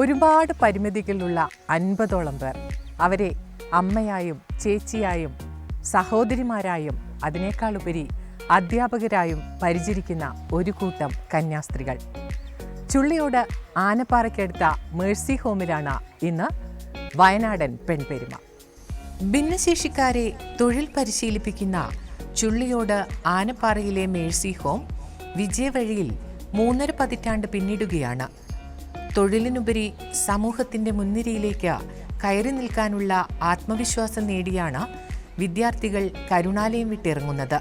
ഒരുപാട് പരിമിതികളുള്ള അൻപതോളം പേർ അവരെ അമ്മയായും ചേച്ചിയായും സഹോദരിമാരായും അതിനേക്കാളുപരി അധ്യാപകരായും പരിചരിക്കുന്ന ഒരു കൂട്ടം കന്യാസ്ത്രീകൾ. ചുള്ളിയോട് ആനപ്പാറയ്ക്കടുത്ത മേഴ്സി ഹോമിലാണ് ഇന്ന് വയനാടൻ പെൺപെരുമ. ഭിന്നശേഷിക്കാരെ തൊഴിൽ പരിശീലിപ്പിക്കുന്ന ചുള്ളിയോട് ആനപ്പാറയിലെ മേഴ്സി ഹോം വിജയവഴിയിൽ മൂന്നര പതിറ്റാണ്ട് പിന്നിടുകയാണ്. തൊഴിലിനുപരി സമൂഹത്തിന്റെ മുൻനിരയിലേക്ക് കയറി നിൽക്കാനുള്ള ആത്മവിശ്വാസം നേടിയാണ് വിദ്യാർത്ഥികൾ കരുണാലയം വിട്ടിറങ്ങുന്നത്.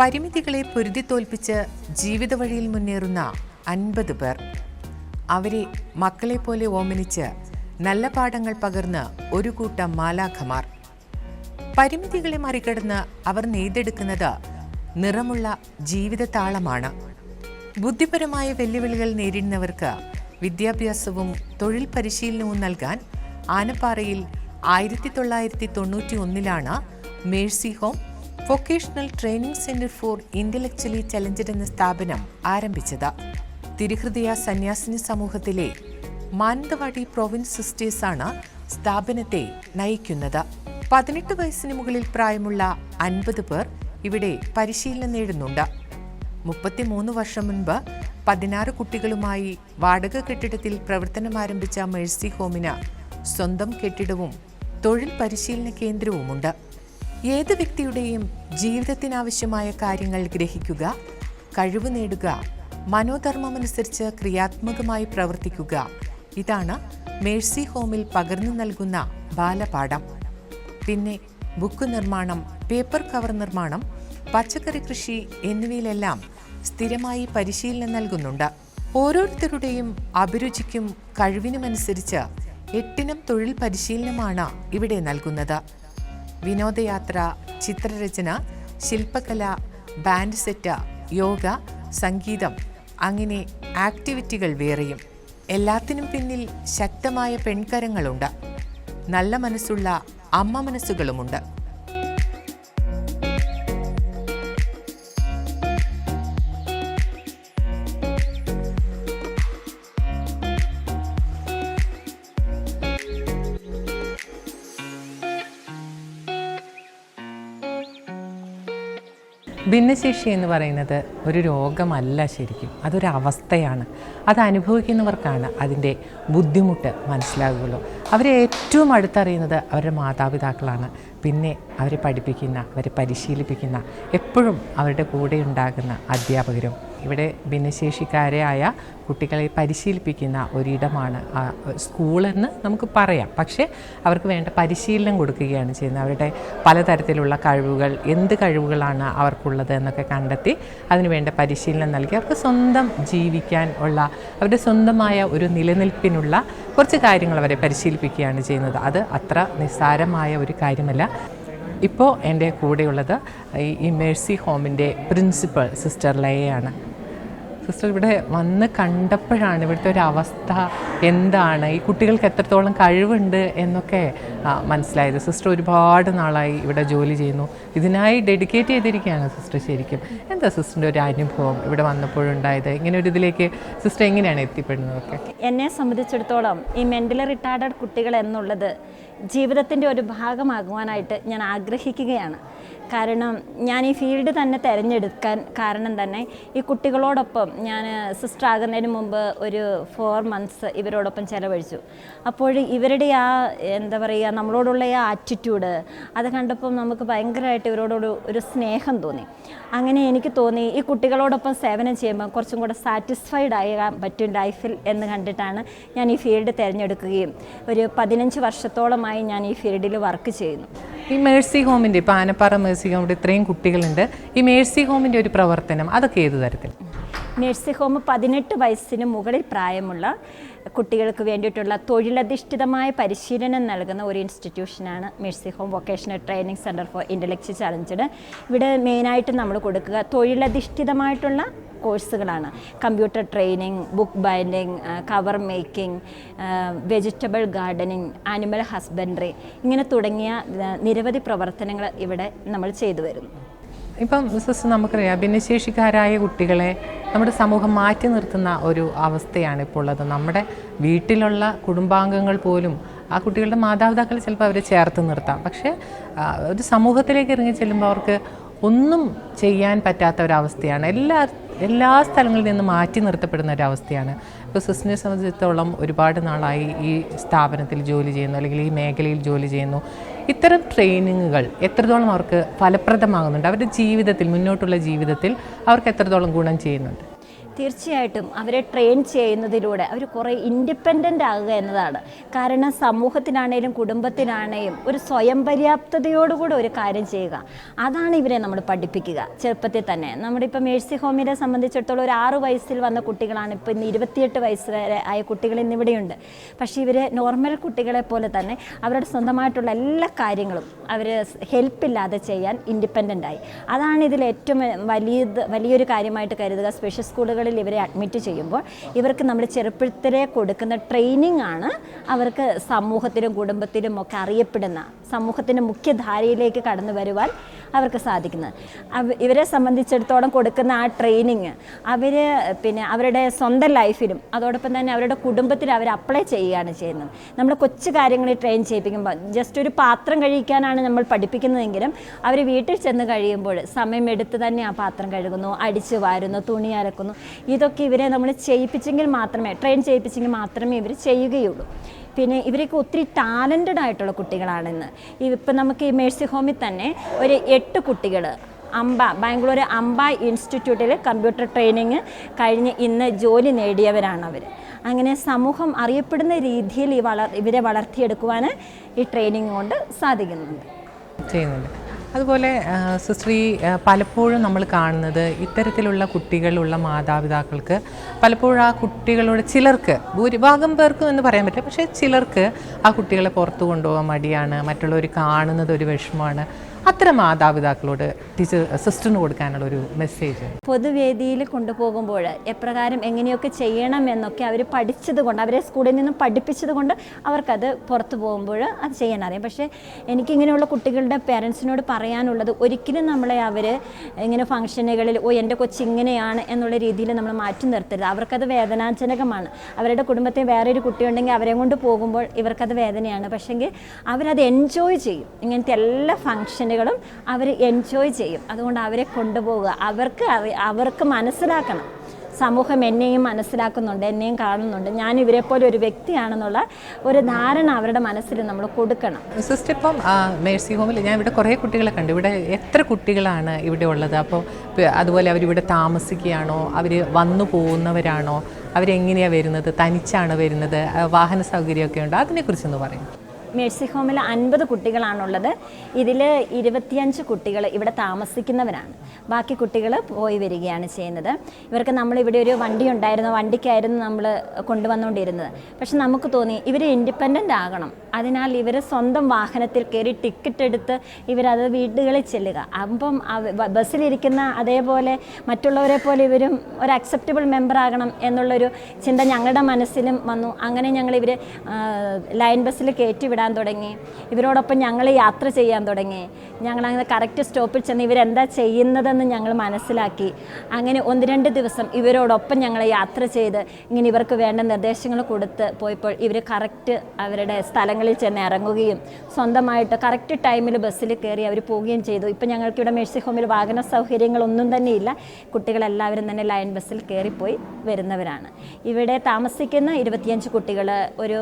പരിമിതികളെ പൊരുതി തോൽപ്പിച്ച് ജീവിത വഴിയിൽ മുന്നേറുന്ന അൻപത് പേർ. അവരെ മക്കളെ പോലെ ഓമനിച്ച് നല്ല പാഠങ്ങൾ പകർന്ന് ഒരു കൂട്ടം മാലാഖമാർ. പരിമിതികളെ മറികടന്ന് അവർ നെയ്തെടുക്കുന്നത് നിറമുള്ള ജീവിത താളമാണ് ബുദ്ധിപരമായ വെല്ലുവിളികൾ നേരിടുന്നവർക്ക് വിദ്യാഭ്യാസവും തൊഴിൽ പരിശീലനവും നൽകാൻ ആനപ്പാറയിൽ ആയിരത്തി തൊള്ളായിരത്തി തൊണ്ണൂറ്റി ഒന്നിലാണ് mercy home vocational training centre for intellectually challenged എന്ന സ്ഥാപനം ആരംഭിച്ചത്. തിരുഹൃദയ സന്യാസിനി സമൂഹത്തിലെ മാനന്തവാടി പ്രൊവിൻസ് സിസ്റ്റേഴ്സാണ് സ്ഥാപനത്തെ നയിക്കുന്നത്. പതിനെട്ട് വയസ്സിന് മുകളിൽ പ്രായമുള്ള അൻപത് പേർ ഇവിടെ പരിശീലനം നേടുന്നുണ്ട്. മുപ്പത്തിമൂന്ന് വർഷം മുൻപ് പതിനാറ് കുട്ടികളുമായി വാടക കെട്ടിടത്തിൽ പ്രവർത്തനം ആരംഭിച്ച മേഴ്സി ഹോമിന് സ്വന്തം കെട്ടിടവും തൊഴിൽ പരിശീലന കേന്ദ്രവുമുണ്ട്. ഏത് വ്യക്തിയുടെയും ജീവിതത്തിനാവശ്യമായ കാര്യങ്ങൾ ഗ്രഹിക്കുക കഴിവ് നേടുക മനോധർമ്മമനുസരിച്ച് ക്രിയാത്മകമായി പ്രവർത്തിക്കുക ഇതാണ് മേഴ്സി ഹോമിൽ പകർന്നു നൽകുന്ന ബാലപാഠം. പിന്നെ ബുക്ക് നിർമ്മാണം പേപ്പർ കവർ നിർമ്മാണം പച്ചക്കറി കൃഷി എന്നിവയിലെല്ലാം സ്ഥിരമായി പരിശീലനം നൽകുന്നുണ്ട്. ഓരോരുത്തരുടെയും അഭിരുചിക്കും കഴിവിനുമനുസരിച്ച് എട്ടിനം തൊഴിൽ പരിശീലനമാണ് ഇവിടെ നൽകുന്നത്. വിനോദയാത്ര ചിത്രരചന ശില്പകല ബാൻഡ് സെറ്റ് യോഗ സംഗീതം അങ്ങനെ ആക്ടിവിറ്റികൾ വേറെയും. എല്ലാത്തിനും പിന്നിൽ ശക്തമായ പെൺകരങ്ങളുണ്ട്. നല്ല മനസ്സുള്ള അമ്മ മനസ്സുകളുമുണ്ട്. ഭിന്നശേഷി എന്ന് പറയുന്നത് ഒരു രോഗമല്ല ശരിക്കും. അതൊരു അവസ്ഥയാണ്. അത് അനുഭവിക്കുന്നവർക്കാണ് അതിന്റെ ബുദ്ധിമുട്ട് മനസ്സിലാകുകയുള്ളൂ അവരെ ഏറ്റവും അടുത്തറിയുന്നത് അവരുടെ മാതാപിതാക്കളാണ്. പിന്നെ അവരെ പഠിപ്പിക്കുന്ന അവരെ പരിശീലിപ്പിക്കുന്ന എപ്പോഴും അവരുടെ കൂടെ ഉണ്ടാകുന്ന അധ്യാപകരും ഇവിടെ ഭിന്നശേഷിക്കാരായ കുട്ടികളെ പരിശീലിപ്പിക്കുന്ന ഒരിടമാണ് സ്കൂളെന്ന് നമുക്ക് പറയാം. പക്ഷേ അവർക്ക് വേണ്ട പരിശീലനം കൊടുക്കുകയാണ് ചെയ്യുന്നത്. അവരുടെ പലതരത്തിലുള്ള കഴിവുകൾ എന്ത് കഴിവുകളാണ് അവർക്കുള്ളത് എന്നൊക്കെ കണ്ടെത്തി അതിന് വേണ്ട പരിശീലനം നൽകി അവർക്ക് സ്വന്തം ജീവിക്കാൻ ഉള്ള അവരുടെ സ്വന്തമായ ഒരു നിലനിൽപ്പിനുള്ള കുറച്ച് കാര്യങ്ങൾ അവരെ പരിശീലിപ്പിക്കുകയാണ് ചെയ്യുന്നത്. അത് അത്ര നിസ്സാരമായ ഒരു കാര്യമല്ല. ഇപ്പോൾ എന്റെ കൂടെയുള്ളത് ഈ- ഈ മേഴ്സി ഹോമിന്റെ പ്രിൻസിപ്പൽ സിസ്റ്റർ ലയയാണ്. സിസ്റ്റർ ഇവിടെ വന്ന് കണ്ടപ്പോഴാണ് ഇവിടുത്തെ ഒരു അവസ്ഥ എന്താണ്? ഈ കുട്ടികൾക്ക് എത്രത്തോളം കഴിവുണ്ട് എന്നൊക്കെ മനസ്സിലായത്. സിസ്റ്റർ ഒരുപാട് നാളായി ഇവിടെ ജോലി ചെയ്യുന്നു. ഇതിനായി ഡെഡിക്കേറ്റ് ചെയ്തിരിക്കുകയാണ് സിസ്റ്റർ ശരിക്കും. എന്താ സിസ്റ്ററിന്റെ ഒരു അനുഭവം ഇവിടെ വന്നപ്പോഴുണ്ടായത്? ഇങ്ങനെ ഒരു ഇതിലേക്ക് സിസ്റ്റർ എങ്ങനെയാണ് എത്തിപ്പെടുന്നതൊക്കെ എന്നെ സംബന്ധിച്ചിടത്തോളം ഈ മെന്റലി റിട്ടാർഡഡ് കുട്ടികൾ എന്നുള്ളത് ജീവിതത്തിന്റെ ഒരു ഭാഗമാകുവാനായിട്ട് ഞാൻ ആഗ്രഹിക്കുകയാണ്. കാരണം ഞാൻ ഈ ഫീൽഡ് തന്നെ തിരഞ്ഞെടുക്കാൻ കാരണം തന്നെ ഈ കുട്ടികളോടൊപ്പം ഞാൻ സിസ്റ്റർ ആകുന്നതിന് മുമ്പ് ഒരു ഫോർ മന്ത്സ് ഇവരോടൊപ്പം ചിലവഴിച്ചു. അപ്പോൾ ഇവരുടെ ആ എന്താ പറയുക നമ്മളോടുള്ള ആ ആറ്റിറ്റ്യൂഡ് അത് കണ്ടപ്പോൾ നമുക്ക് ഭയങ്കരമായിട്ട് ഇവരോടൊരു ഒരു സ്നേഹം തോന്നി. അങ്ങനെ എനിക്ക് തോന്നി ഈ കുട്ടികളോടൊപ്പം സേവനം ചെയ്യുമ്പോൾ കുറച്ചും കൂടെ സാറ്റിസ്ഫൈഡ് ആകാൻ പറ്റും ലൈഫിൽ എന്ന് കണ്ടിട്ടാണ് ഞാൻ ഈ ഫീൽഡ് തിരഞ്ഞെടുക്കുകയും ഒരു പതിനഞ്ച് വർഷത്തോളമായി ഞാൻ ഈ ഫീൽഡിൽ വർക്ക് ചെയ്യുന്നു. ഈ മേഴ്സി ഹോമിന്റെ ഇപ്പോൾ ആനപ്പാറ മേഴ്സി ഹോമിന്റെ ഇത്രയും കുട്ടികളുണ്ട്. ഈ മേഴ്സി ഹോമിന്റെ ഒരു പ്രവർത്തനം അതൊക്കെ ഏത് തരത്തിൽ? നഴ്സിംഗ് ഹോം പതിനെട്ട് വയസ്സിന് മുകളിൽ പ്രായമുള്ള കുട്ടികൾക്ക് വേണ്ടിയിട്ടുള്ള തൊഴിലധിഷ്ഠിതമായ പരിശീലനം നൽകുന്ന ഒരു ഇൻസ്റ്റിറ്റ്യൂഷനാണ് mercy home vocational training centre for intellectual challenged ഇവിടെ മെയിനായിട്ട് നമ്മൾ കൊടുക്കുക തൊഴിലധിഷ്ഠിതമായിട്ടുള്ള കോഴ്സുകളാണ്. Computer training book binding cover making vegetable gardening animal husbandry ഇങ്ങനെ തുടങ്ങിയ നിരവധി പ്രവർത്തനങ്ങൾ ഇവിടെ നമ്മൾ ചെയ്തു വരുന്നു. ഇപ്പം സിസ്റ്റർ നമുക്കറിയാം ഭിന്നശേഷിക്കാരായ കുട്ടികളെ നമ്മുടെ സമൂഹം മാറ്റി നിർത്തുന്ന ഒരു അവസ്ഥയാണ് ഇപ്പോൾ ഉള്ളത് നമ്മുടെ വീട്ടിലുള്ള കുടുംബാംഗങ്ങൾ പോലും ആ കുട്ടികളുടെ മാതാപിതാക്കൾ ചിലപ്പോൾ അവരെ ചേർത്ത് നിർത്താം. പക്ഷേ ഒരു സമൂഹത്തിലേക്ക് ഇറങ്ങി ചെല്ലുമ്പോൾ അവർക്ക് ഒന്നും ചെയ്യാൻ പറ്റാത്ത ഒരവസ്ഥയാണ്. എല്ലാ എല്ലാ സ്ഥലങ്ങളിൽ നിന്നും മാറ്റി നിർത്തപ്പെടുന്ന ഒരവസ്ഥയാണ്. ഇപ്പോൾ സിസ്റ്റിനെ സംബന്ധിച്ചിടത്തോളം ഒരുപാട് നാളായി ഈ സ്ഥാപനത്തിൽ ജോലി ചെയ്യുന്നു അല്ലെങ്കിൽ ഈ മേഖലയിൽ ജോലി ചെയ്യുന്നു. ഇത്തരം ട്രെയിനിങ്ങുകൾ എത്രത്തോളം അവർക്ക് ഫലപ്രദമാകുന്നുണ്ട്? അവരുടെ ജീവിതത്തിൽ മുന്നോട്ടുള്ള ജീവിതത്തിൽ അവർക്ക് എത്രത്തോളം ഗുണം ചെയ്യുന്നുണ്ട്? തീർച്ചയായിട്ടും അവരെ ട്രെയിൻ ചെയ്യുന്നതിലൂടെ അവർ കുറേ ഇൻഡിപെൻഡന്റ് ആകുക എന്നതാണ്. കാരണം സമൂഹത്തിനാണേലും കുടുംബത്തിനാണേലും ഒരു സ്വയം പര്യാപ്തതയോടുകൂടെ ഒരു കാര്യം ചെയ്യുക. അതാണ് ഇവരെ നമ്മൾ പഠിപ്പിക്കുക ചെറുപ്പത്തിൽ തന്നെ. നമ്മുടെ ഇപ്പം മേഴ്സി ഹോമിനെ സംബന്ധിച്ചിടത്തോളം ഒരു ആറ് വയസ്സിൽ വന്ന കുട്ടികളാണ്. ഇപ്പോൾ ഇന്ന് ഇരുപത്തിയെട്ട് വയസ്സ് വരെ ആയ കുട്ടികൾ ഇന്നിവിടെയുണ്ട് പക്ഷേ ഇവർ നോർമൽ കുട്ടികളെ പോലെ തന്നെ അവരുടെ സ്വന്തമായിട്ടുള്ള എല്ലാ കാര്യങ്ങളും അവർ ഹെൽപ്പില്ലാതെ ചെയ്യാൻ ഇൻഡിപെൻഡന്റ് ആയി. അതാണ് ഇതിൽ ഏറ്റവും വലിയ വലിയൊരു കാര്യമായിട്ട് കരുതുക. സ്പെഷ്യൽ സ്കൂളുകളിൽ ഇവരെ അഡ്മിറ്റ് ചെയ്യുമ്പോൾ ഇവർക്ക് നമ്മൾ ചെറുപ്പത്തിലെ കൊടുക്കുന്ന ട്രെയിനിങ് ആണ് അവർക്ക് സമൂഹത്തിലും കുടുംബത്തിലും ഒക്കെ അറിയപ്പെടുന്ന സമൂഹത്തിന്റെ മുഖ്യധാരയിലേക്ക് കടന്നു വരുവാൻ അവർക്ക് സാധിക്കുന്നത്. ഇവരെ സംബന്ധിച്ചിടത്തോളം കൊടുക്കുന്ന ആ ട്രെയിനിങ് അവർ പിന്നെ അവരുടെ സ്വന്തം ലൈഫിലും അതോടൊപ്പം തന്നെ അവരുടെ കുടുംബത്തിൽ അവർ അപ്ലൈ ചെയ്യുകയാണ് ചെയ്യുന്നത്. നമ്മൾ കൊച്ചു കാര്യങ്ങളിൽ ട്രെയിൻ ചെയ്യിപ്പിക്കുമ്പോൾ ജസ്റ്റ് ഒരു പാത്രം കഴിക്കാനാണ് നമ്മൾ പഠിപ്പിക്കുന്നതെങ്കിലും അവർ വീട്ടിൽ ചെന്ന് കഴിയുമ്പോൾ സമയമെടുത്ത് തന്നെ ആ പാത്രം കഴുകുന്നു അടിച്ചു വാരുന്നു തുണി അലക്കുന്നു. ഇതൊക്കെ ഇവരെ നമ്മൾ ചെയ്യിപ്പിച്ചെങ്കിൽ മാത്രമേ ട്രെയിൻ ചെയ്യിപ്പിച്ചെങ്കിൽ മാത്രമേ ഇവർ ചെയ്യുകയുള്ളൂ. പിന്നെ ഇവരൊക്കെ ഒത്തിരി ടാലന്റഡ് ആയിട്ടുള്ള കുട്ടികളാണെന്ന്. ഇപ്പം നമുക്ക് ഈ മേഴ്സി ഹോമിൽ തന്നെ ഒരു എട്ട് കുട്ടികൾ അമ്പ ബാംഗ്ലൂർ അമ്പ ഇൻസ്റ്റിറ്റ്യൂട്ടിൽ കമ്പ്യൂട്ടർ ട്രെയിനിങ് കഴിഞ്ഞ് ഇന്ന് ജോലി നേടിയവരാണ് അവർ അങ്ങനെ സമൂഹം അറിയപ്പെടുന്ന രീതിയിൽ ഈ വളർ ഇവരെ വളർത്തിയെടുക്കുവാൻ ഈ ട്രെയിനിങ് കൊണ്ട് സാധിക്കുന്നുണ്ട്. ചെയ്യുന്നുണ്ട്. അതുപോലെ സുശ്രീ പലപ്പോഴും നമ്മൾ കാണുന്നത് ഇത്തരത്തിലുള്ള കുട്ടികളുള്ള മാതാപിതാക്കൾക്ക് പലപ്പോഴും ആ കുട്ടികളോട് ചിലർക്ക് ഭൂരിഭാഗം പേർക്കും എന്ന് പറയാൻ പറ്റില്ല പക്ഷേ ചിലർക്ക് ആ കുട്ടികളെ പുറത്തു കൊണ്ടുപോകാൻ മടിയാണ് മറ്റുള്ളവർ കാണുന്നത് ഒരു വിഷമമാണ്. അത്തരം മാതാപിതാക്കളോട് ടീച്ചർ സിസ്റ്ററിന് കൊടുക്കാനുള്ള ഒരു മെസ്സേജ്. പൊതുവേദിയിൽ കൊണ്ടുപോകുമ്പോൾ എപ്രകാരം എങ്ങനെയൊക്കെ ചെയ്യണം എന്നൊക്കെ അവർ പഠിച്ചത് കൊണ്ട് അവരെ സ്കൂളിൽ നിന്നും പഠിപ്പിച്ചത് കൊണ്ട് അവർക്കത് പുറത്ത് പോകുമ്പോൾ അത് ചെയ്യാൻ അറിയാം. പക്ഷേ എനിക്കിങ്ങനെയുള്ള കുട്ടികളുടെ പേരൻസിനോട് പറയാനുള്ളത് ഒരിക്കലും നമ്മളെ അവർ ഇങ്ങനെ ഫംഗ്ഷനുകളിൽ ഓ എന്റെ കൊച്ചിങ്ങനെയാണ് എന്നുള്ള രീതിയിൽ നമ്മൾ മാറ്റി നിർത്തരുത്. അവർക്കത് വേദനാജനകമാണ്. അവരുടെ കുടുംബത്തെ വേറൊരു കുട്ടിയുണ്ടെങ്കിൽ അവരെ കൊണ്ട് പോകുമ്പോൾ ഇവർക്കത് വേദനയാണ്. പക്ഷേങ്കിൽ അവരത് എൻജോയ് ചെയ്യും. ഇങ്ങനത്തെ എല്ലാ ഫംഗ്ഷനുകളും അവർ എൻജോയ് ചെയ്യും. അതുകൊണ്ട് അവരെ കൊണ്ടുപോകുക അവർക്ക് അവർക്ക് മനസ്സിലാക്കണം. സമൂഹം എന്നെയും മനസ്സിലാക്കുന്നുണ്ട് എന്നെയും കാണുന്നുണ്ട്. ഞാൻ ഇവരെ പോലെ ഒരു വ്യക്തിയാണെന്നുള്ള ഒരു ധാരണ അവരുടെ മനസ്സിൽ നമ്മൾ കൊടുക്കണം. സിസ്റ്റർ ഇപ്പം മേഴ്സി ഹോമിൽ ഞാൻ ഇവിടെ കുറേ കുട്ടികളെ കണ്ടു. ഇവിടെ എത്ര കുട്ടികളാണ് ഇവിടെ ഉള്ളത്? അപ്പോൾ അതുപോലെ അവരിവിടെ താമസിക്കുകയാണോ? അവർ വന്നു പോകുന്നവരാണോ? അവരെങ്ങനെയാണ് വരുന്നത്? തനിച്ചാണ് വരുന്നത്? വാഹന സൗകര്യമൊക്കെ ഉണ്ടോ? അതിനെക്കുറിച്ചൊന്ന് പറയും. മേഴ്സി ഹോമിൽ അൻപത് കുട്ടികളാണുള്ളത്. ഇതിൽ ഇരുപത്തിയഞ്ച് കുട്ടികൾ ഇവിടെ താമസിക്കുന്നവരാണ്. ബാക്കി കുട്ടികൾ പോയി വരികയാണ് ചെയ്യുന്നത്. ഇവർക്ക് നമ്മളിവിടെ ഒരു വണ്ടി ഉണ്ടായിരുന്നു. വണ്ടിക്കായിരുന്നു നമ്മൾ കൊണ്ടുവന്നുകൊണ്ടിരുന്നത്. പക്ഷെ നമുക്ക് തോന്നി ഇവർ ഇൻഡിപെൻഡന്റ് ആകണം. അതിനാൽ ഇവർ സ്വന്തം വാഹനത്തിൽ കയറി ടിക്കറ്റ് എടുത്ത് ഇവരത് വീടുകളിൽ ചെല്ലുക. അപ്പം ബസ്സിലിരിക്കുന്ന അതേപോലെ മറ്റുള്ളവരെ പോലെ ഇവരും ഒരു അക്സെപ്റ്റബിൾ മെമ്പർ ആകണം എന്നുള്ളൊരു ചിന്ത ഞങ്ങളുടെ മനസ്സിലും വന്നു. അങ്ങനെ ഞങ്ങൾ ഇവർ ലൈൻ ബസ്സിൽ കയറ്റി വിടാൻ തുടങ്ങി. ഇവരോടൊപ്പം ഞങ്ങൾ യാത്ര ചെയ്യാൻ തുടങ്ങി. ഞങ്ങൾ അങ്ങനെ കറക്റ്റ് സ്റ്റോപ്പിൽ ചെന്ന് ഇവരെന്താ ചെയ്യുന്നതെന്ന് ഞങ്ങൾ മനസ്സിലാക്കി. അങ്ങനെ ഒന്ന് രണ്ട് ദിവസം ഇവരോടൊപ്പം ഞങ്ങൾ യാത്ര ചെയ്ത് ഇങ്ങനെ ഇവർക്ക് വേണ്ട നിർദ്ദേശങ്ങൾ കൊടുത്ത് പോയപ്പോൾ ഇവർ കറക്റ്റ് അവരുടെ സ്ഥലങ്ങളിൽ ചെന്ന് ഇറങ്ങുകയും സ്വന്തമായിട്ട് കറക്റ്റ് ടൈമിൽ ബസ്സിൽ കയറി അവർ പോവുകയും ചെയ്തു. ഇപ്പം ഞങ്ങൾക്ക് ഇവിടെ മേഴ്സി ഹോമിൽ വാഹന സൗകര്യങ്ങളൊന്നും തന്നെ ഇല്ല. കുട്ടികളെല്ലാവരും തന്നെ ലൈൻ ബസ്സിൽ കയറിപ്പോയി വരുന്നവരാണ്. ഇവിടെ താമസിക്കുന്ന ഇരുപത്തിയഞ്ച് കുട്ടികൾ ഒരു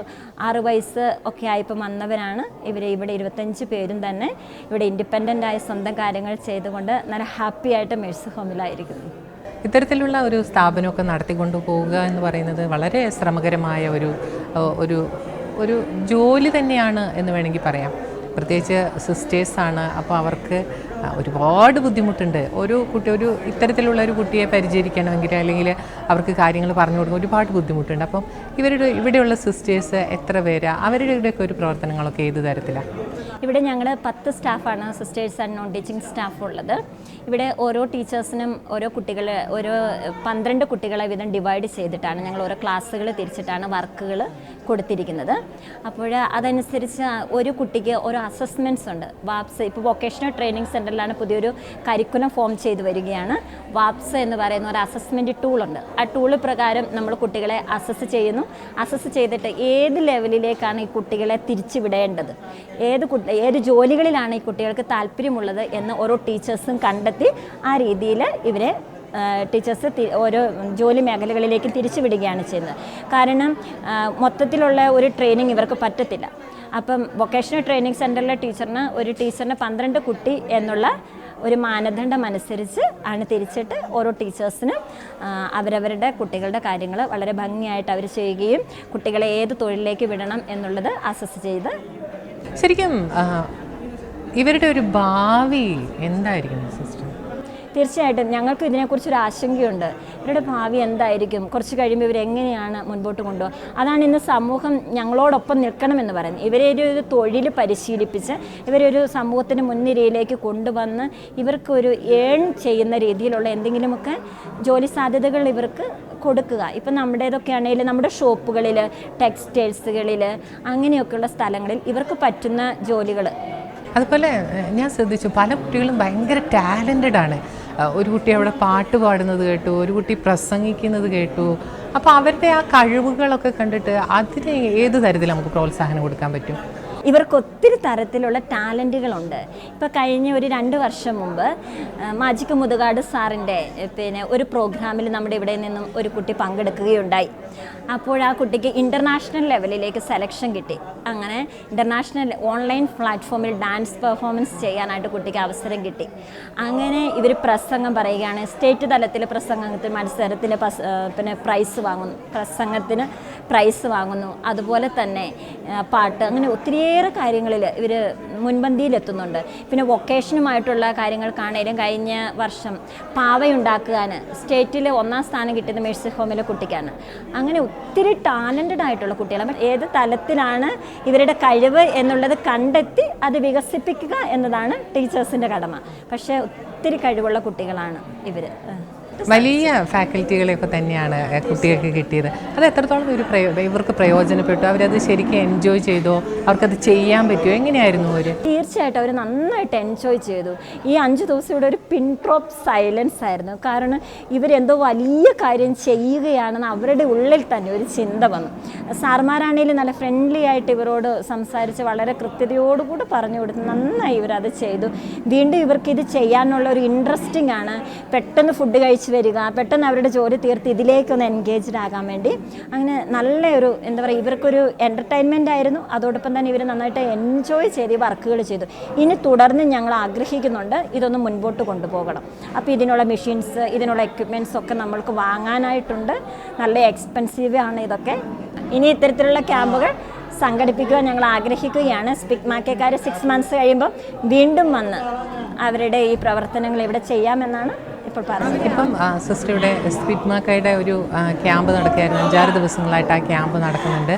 ആറ് വയസ്സ് ഒക്കെ ആയപ്പോൾ വന്നവരാണ്. ഇവർ ഇവിടെ ഇരുപത്തഞ്ച് പേരും തന്നെ ഇവിടെ ഇൻഡിപെൻഡന്റ് ആയ സ്വന്തം കാര്യങ്ങൾ ചെയ്തുകൊണ്ട് നല്ല ഹാപ്പി ആയിട്ട് മേഴ്സ് ഹോമിലായിരിക്കുന്നു. ഇത്തരത്തിലുള്ള ഒരു സ്ഥാപനമൊക്കെ നടത്തിക്കൊണ്ടു പോവുക എന്ന് പറയുന്നത് വളരെ ശ്രമകരമായ ഒരു ഒരു ഒരു ജോലി തന്നെയാണ് എന്ന് വേണമെങ്കിൽ പറയാം. പ്രത്യേകിച്ച് സിസ്റ്റേഴ്സാണ്. അപ്പോൾ അവർക്ക് ഒരുപാട് ബുദ്ധിമുട്ടുണ്ട്. ഒരു കുട്ടി ഒരു ഇത്തരത്തിലുള്ള ഒരു കുട്ടിയെ പരിചരിക്കണമെങ്കിൽ അല്ലെങ്കിൽ അവർക്ക് കാര്യങ്ങൾ പറഞ്ഞു കൊടുക്കാൻ ഒരുപാട് ബുദ്ധിമുട്ടുണ്ട്. അപ്പം ഇവരുടെ ഇവിടെയുള്ള സിസ്റ്റേഴ്സ് എത്ര പേരാ? അവരുടെയൊക്കെ ഒരു പ്രവർത്തനങ്ങളൊക്കെ ഏത് തരത്തിലാണ് ഇവിടെ ഞങ്ങൾ പത്ത് സ്റ്റാഫാണ് sisters and non teaching staff ഉള്ളത്. ഇവിടെ ഓരോ ടീച്ചേഴ്സിനും ഓരോ കുട്ടികൾ ഓരോ പന്ത്രണ്ട് കുട്ടികളെ വീതം ഡിവൈഡ് ചെയ്തിട്ടാണ് ഞങ്ങൾ ഓരോ ക്ലാസ്സുകൾ തിരിച്ചിട്ടാണ് വർക്കുകൾ കൊടുത്തിരിക്കുന്നത്. അപ്പോൾ അതനുസരിച്ച് ഒരു കുട്ടിക്ക് ഓരോ അസസ്മെന്റ്സ് ഉണ്ട്. വാപ്സ് ഇപ്പോൾ വൊക്കേഷണൽ ട്രെയിനിങ് സെന്ററിലാണ് പുതിയൊരു കരിക്കുലം ഫോം ചെയ്തു വരികയാണ്. വാപ്സ് എന്ന് പറയുന്ന ഒരു അസസ്മെന്റ് ടൂളുണ്ട് ആ ടൂൾ പ്രകാരം നമ്മൾ കുട്ടികളെ അസസ് ചെയ്യുന്നു. അസസ് ചെയ്തിട്ട് ഏത് ലെവലിലേക്കാണ് ഈ കുട്ടികളെ തിരിച്ചുവിടേണ്ടത്? ഏത് ഏത് ജോലികളിലാണ് ഈ കുട്ടികൾക്ക് താല്പര്യമുള്ളത് എന്ന് ഓരോ ടീച്ചേഴ്സും കണ്ടെത്തി ആ രീതിയിൽ ഇവരെ ടീച്ചേഴ്സ് ഓരോ ജോലി മേഖലകളിലേക്ക് തിരിച്ചുവിടുകയാണ് ചെയ്യുന്നത്. കാരണം മൊത്തത്തിലുള്ള ഒരു ട്രെയിനിങ് ഇവർക്ക് പറ്റത്തില്ല. അപ്പം വൊക്കേഷണൽ ട്രെയിനിങ് സെന്ററിലെ ടീച്ചറിന് ഒരു ടീച്ചറിന് പന്ത്രണ്ട് കുട്ടി എന്നുള്ള ഒരു മാനദണ്ഡം അനുസരിച്ച് ആണ് തിരിച്ചിട്ട് ഓരോ ടീച്ചേഴ്സിനും അവരവരുടെ കുട്ടികളുടെ കാര്യങ്ങൾ വളരെ ഭംഗിയായിട്ട് അവർ ചെയ്യുകയും കുട്ടികളെ ഏത് തൊഴിലിലേക്ക് വിടണം എന്നുള്ളത് അസസ് ചെയ്ത് ശരിക്കും ഇവരുടെ ഒരു ഭാവി എന്തായിരിക്കും സിസ്റ്റർ? തീർച്ചയായിട്ടും ഞങ്ങൾക്ക് ഇതിനെക്കുറിച്ചൊരു ആശങ്കയുണ്ട്. ഇവരുടെ ഭാവി എന്തായിരിക്കും? കുറച്ച് കഴിയുമ്പോൾ ഇവരെങ്ങനെയാണ് മുൻപോട്ട് കൊണ്ടുപോകുക? അതാണ് ഇന്ന് സമൂഹം ഞങ്ങളോടൊപ്പം നിൽക്കണമെന്ന് പറയുന്നത്. ഇവരെ ഒരു ഒരു തൊഴിൽ പരിശീലിപ്പിച്ച് ഇവരൊരു സമൂഹത്തിന് മുൻനിരയിലേക്ക് കൊണ്ടുവന്ന് ഇവർക്കൊരു ഏൺ ചെയ്യുന്ന രീതിയിലുള്ള എന്തെങ്കിലുമൊക്കെ ജോലി സാധ്യതകൾ ഇവർക്ക് കൊടുക്കുക. ഇപ്പം നമ്മുടേതൊക്കെ ആണെങ്കിൽ നമ്മുടെ ഷോപ്പുകളിൽ ടെക്സ്റ്റൈൽസുകളിൽ അങ്ങനെയൊക്കെയുള്ള സ്ഥലങ്ങളിൽ ഇവർക്ക് പറ്റുന്ന ജോലികൾ. അതുപോലെ ഞാൻ ശ്രദ്ധിച്ചു പല കുട്ടികളും ഭയങ്കര ടാലന്റഡ് ആണ് ഒരു കുട്ടി അവിടെ പാട്ട് പാടുന്നത് കേട്ടു ഒരു കുട്ടി പ്രസംഗിക്കുന്നത് കേട്ടു. അപ്പോൾ അവരുടെ ആ കഴിവുകളൊക്കെ കണ്ടിട്ട് അതിന് ഏത് തരത്തിൽ നമുക്ക് പ്രോത്സാഹനം കൊടുക്കാൻ പറ്റും? ഇവർക്ക് ഒത്തിരി തരത്തിലുള്ള ടാലന്റുകളുണ്ട് ഇപ്പോൾ കഴിഞ്ഞ ഒരു രണ്ട് വർഷം മുമ്പ് മാജിക് മുതുകാട് സാറിന്റെ പിന്നെ ഒരു പ്രോഗ്രാമിൽ നമ്മുടെ ഇവിടെ നിന്നും ഒരു കുട്ടി പങ്കെടുക്കുകയുണ്ടായി. അപ്പോൾ ആ കുട്ടിക്ക് ഇന്റർനാഷണൽ ലെവലിലേക്ക് സെലക്ഷൻ കിട്ടി. അങ്ങനെ ഇന്റർനാഷണൽ ഓൺലൈൻ പ്ലാറ്റ്ഫോമിൽ ഡാൻസ് പെർഫോമൻസ് ചെയ്യാനായിട്ട് കുട്ടിക്ക് അവസരം കിട്ടി. അങ്ങനെ ഇവർ പ്രസംഗം പറയുകയാണ് സ്റ്റേറ്റ് തലത്തിൽ പ്രസംഗത്തിന് മത്സരത്തിൽ പിന്നെ പ്രൈസ് വാങ്ങുന്നു. പ്രസംഗത്തിന് പ്രൈസ് വാങ്ങുന്നു. അതുപോലെ തന്നെ പാട്ട് അങ്ങനെ ഒത്തിരിയേറെ കാര്യങ്ങളിൽ ഇവർ മുൻപന്തിയിലെത്തുന്നുണ്ട്. പിന്നെ വൊക്കേഷനുമായിട്ടുള്ള കാര്യങ്ങൾക്കാണേലും കഴിഞ്ഞ വർഷം പാവയുണ്ടാക്കാൻ സ്റ്റേറ്റിൽ ഒന്നാം സ്ഥാനം കിട്ടിയത് മേഴ്സി ഹോമിലെ കുട്ടിക്കാണ്. അങ്ങനെ ഒത്തിരി ടാലന്റഡ് ആയിട്ടുള്ള കുട്ടികൾ ഏത് തലത്തിലാണ് ഇവരുടെ കഴിവ് എന്നുള്ളത് കണ്ടെത്തി അത് വികസിപ്പിക്കുക എന്നതാണ് ടീച്ചേഴ്സിന്റെ കടമ. പക്ഷേ ഒത്തിരി കഴിവുള്ള കുട്ടികളാണ് ഇവർ വലിയ ഫാക്കൽറ്റികളെയൊക്കെ തന്നെയാണ് കുട്ടികൾക്ക് കിട്ടിയത്. അത് എത്രത്തോളം ഒരു പ്രയോ ഇവർക്ക് പ്രയോജനപ്പെട്ടു? അവരത് ശരിക്കും എൻജോയ് ചെയ്തോ? അവർക്കത് ചെയ്യാൻ പറ്റുമോ എങ്ങനെയായിരുന്നു അവർ തീർച്ചയായിട്ടും അവർ നന്നായിട്ട് എൻജോയ് ചെയ്തു. ഈ അഞ്ച് ദിവസം ഇവിടെ ഒരു പിൻട്രോപ്പ് സൈലൻസ് ആയിരുന്നു. കാരണം ഇവരെന്തോ വലിയ കാര്യം ചെയ്യുകയാണെന്ന് അവരുടെ ഉള്ളിൽ തന്നെ ഒരു ചിന്ത വന്നു. സാർമാരാണെങ്കിലും നല്ല ഫ്രണ്ട്ലി ആയിട്ട് ഇവരോട് സംസാരിച്ച് വളരെ കൃത്യതയോടുകൂടി പറഞ്ഞു കൊടുത്ത് നന്നായി ഇവരത് ചെയ്തു. വീണ്ടും ഇവർക്ക് ഇത് ചെയ്യാനുള്ള ഒരു ഇൻട്രസ്റ്റിംഗ് ആണ്. പെട്ടെന്ന് ഫുഡ് കഴിച്ച് വരിക പെട്ടെന്ന് അവരുടെ ജോലി തീർത്ത് ഇതിലേക്കൊന്ന് എൻഗേജ്ഡ് ആകാൻ വേണ്ടി. അങ്ങനെ നല്ലൊരു എന്താ പറയുക ഇവർക്കൊരു എന്റർടൈൻമെന്റ് ആയിരുന്നു. അതോടൊപ്പം തന്നെ ഇവർ നന്നായിട്ട് എൻജോയ് ചെയ്ത് ഈ വർക്കുകൾ ചെയ്തു. ഇനി തുടർന്ന് ഞങ്ങൾ ആഗ്രഹിക്കുന്നുണ്ട് ഇതൊന്ന് മുൻപോട്ട് കൊണ്ടുപോകണം. അപ്പോൾ ഇതിനുള്ള മെഷീൻസ് ഇതിനുള്ള എക്യുപ്മെന്റ്സ് ഒക്കെ നമ്മൾക്ക് വാങ്ങാനായിട്ടുണ്ട്. നല്ല എക്സ്പെൻസീവ് ആണ് ഇതൊക്കെ. ഇനി ഇത്തരത്തിലുള്ള ക്യാമ്പുകൾ സംഘടിപ്പിക്കുവാൻ ഞങ്ങൾ ആഗ്രഹിക്കുകയാണ്. സ്പിക് മാക്കേക്കാർ സിക്സ് മന്ത്സ് കഴിയുമ്പോൾ വീണ്ടും വന്ന് അവരുടെ ഈ പ്രവർത്തനങ്ങൾ ഇവിടെ ചെയ്യാമെന്നാണ് ഇപ്പം ഇവിടെ സ്പിറ്റ്മാക്കയുടെ ഒരു ക്യാമ്പ് നടക്കുകയായിരുന്നു. അഞ്ചാറ് ദിവസങ്ങളായിട്ട് ആ ക്യാമ്പ് നടക്കുന്നുണ്ട്.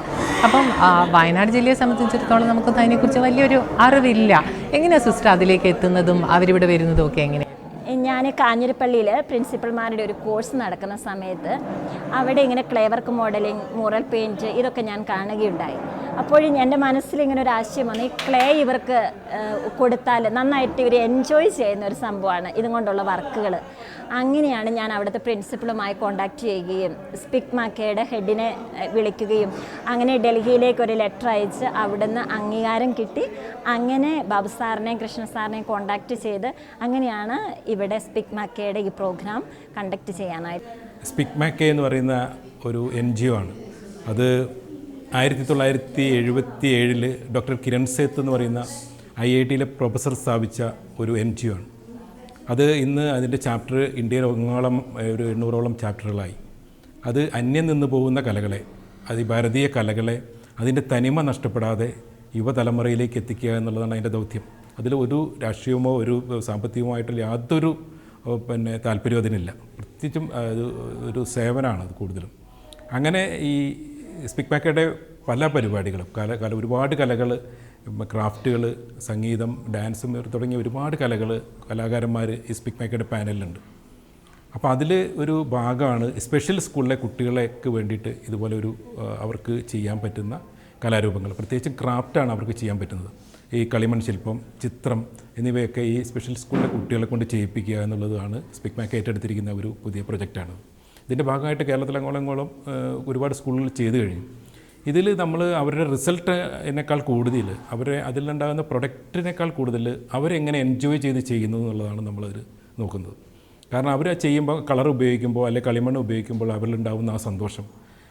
അപ്പം വയനാട് ജില്ലയെ സംബന്ധിച്ചിടത്തോളം നമുക്കൊന്നും അതിനെക്കുറിച്ച് വലിയൊരു അറിവില്ല. എങ്ങനെയാണ് സിസ്റ്റർ അതിലേക്ക് എത്തുന്നതും അവരിവിടെ വരുന്നതും ഒക്കെ എങ്ങനെ ഞാൻ കാഞ്ഞിരപ്പള്ളിയിൽ പ്രിൻസിപ്പൽമാരുടെ ഒരു കോഴ്സ് നടക്കുന്ന സമയത്ത് അവിടെ ഇങ്ങനെ ക്ലേവർക്ക് മോഡലിംഗ് മൂറൽ പെയിന്റ് ഇതൊക്കെ ഞാൻ കാണുകയുണ്ടായി. അപ്പോഴും എന്റെ മനസ്സിൽ ഇങ്ങനെ ഒരു ആശയം വന്നു. ഈ ക്ലേ ഇവർക്ക് കൊടുത്താൽ നന്നായിട്ട് ഇവർ എൻജോയ് ചെയ്യുന്ന ഒരു സംഭവമാണ്. ഇതും കൊണ്ടുള്ള വർക്കുകൾ അങ്ങനെയാണ് ഞാൻ അവിടുത്തെ പ്രിൻസിപ്പളുമായി കോണ്ടാക്ട് ചെയ്യുകയും സ്പിക് മാക്കയുടെ ഹെഡിനെ വിളിക്കുകയും അങ്ങനെ ഡൽഹിയിലേക്ക് ഒരു ലെറ്റർ അയച്ച് അവിടുന്ന് അംഗീകാരം കിട്ടി. അങ്ങനെ ബാബു സാറിനെയും കൃഷ്ണ സാറിനെയും കോണ്ടാക്ട് ചെയ്ത് അങ്ങനെയാണ് ഇവിടെ സ്പിക് മാക്കയുടെ ഈ പ്രോഗ്രാം കണ്ടക്ട് ചെയ്യാനായിട്ട് സ്പിക്മാക്കെ എന്ന് പറയുന്ന ഒരു എൻ ജി ഒ ആണ്. അത് ആയിരത്തി തൊള്ളായിരത്തി എഴുപത്തി ഏഴിൽ ഡോക്ടർ കിരൺ സേത്ത് എന്ന് പറയുന്ന ഐ ഐ ടിയിലെ പ്രൊഫസർ സ്ഥാപിച്ച ഒരു എൻ ജി ഒ ആണ്. അത് ഇന്ന് അതിന്റെ ചാപ്റ്റർ ഏഹ്, ഒരു എണ്ണൂറോളം ചാപ്റ്ററുകളായി അത് അന്യം നിന്ന് പോകുന്ന കലകളെ അത് ഭാരതീയ കലകളെ അതിന്റെ തനിമ നഷ്ടപ്പെടാതെ യുവതലമുറയിലേക്ക് എത്തിക്കുക എന്നുള്ളതാണ് അതിന്റെ ദൗത്യം. അതിൽ ഒരു രാഷ്ട്രീയമോ ഒരു സാമ്പത്തികമോ ആയിട്ടുള്ള യാതൊരു പിന്നെ താല്പര്യം അതിനില്ല. പ്രത്യേകിച്ചും അത് ഒരു സേവനമാണ് അത് കൂടുതലും. അങ്ങനെ ഈ സ്പിക് പാക്കയുടെ പല പരിപാടികളും കല കല ഒരുപാട് കലകൾ ക്രാഫ്റ്റുകൾ സംഗീതം ഡാൻസും തുടങ്ങിയ ഒരുപാട് കലകൾ കലാകാരന്മാർ ഈ സ്പിക് മേക്കയുടെ പാനലിലുണ്ട്. അപ്പോൾ അതിൽ ഒരു ഭാഗമാണ് സ്പെഷ്യൽ സ്കൂളിലെ കുട്ടികളെക്ക് വേണ്ടിയിട്ട് ഇതുപോലെ ഒരു അവർക്ക് ചെയ്യാൻ പറ്റുന്ന കലാരൂപങ്ങൾ. പ്രത്യേകിച്ചും ക്രാഫ്റ്റാണ് അവർക്ക് ചെയ്യാൻ പറ്റുന്നത്. ഈ കളിമൺ ശില്പം ചിത്രം എന്നിവയൊക്കെ ഈ സ്പെഷ്യൽ സ്കൂളിലെ കുട്ടികളെ കൊണ്ട് ചെയ്യിപ്പിക്കുക എന്നുള്ളതാണ് സ്പിക്മാക്ക് ഏറ്റെടുത്തിരിക്കുന്ന ഒരു പുതിയ പ്രൊജക്റ്റാണ്. ഇതിന്റെ ഭാഗമായിട്ട് കേരളത്തിലങ്ങോളങ്ങോളം ഒരുപാട് സ്കൂളുകൾ ചെയ്തു കഴിഞ്ഞു. ഇതിൽ നമ്മൾ അവരുടെ റിസൾട്ടിനേക്കാൾ കൂടുതൽ അവരെ അതിലുണ്ടാകുന്ന പ്രൊഡക്റ്റിനേക്കാൾ കൂടുതൽ അവരെങ്ങനെ എൻജോയ് ചെയ്ത് ചെയ്യുന്നു എന്നുള്ളതാണ് നമ്മളതിൽ നോക്കുന്നത്. കാരണം അവർ ചെയ്യുമ്പോൾ കളർ ഉപയോഗിക്കുമ്പോൾ അല്ലെങ്കിൽ കളിമണ്ണ് ഉപയോഗിക്കുമ്പോൾ അവരിലുണ്ടാകുന്ന ആ സന്തോഷം.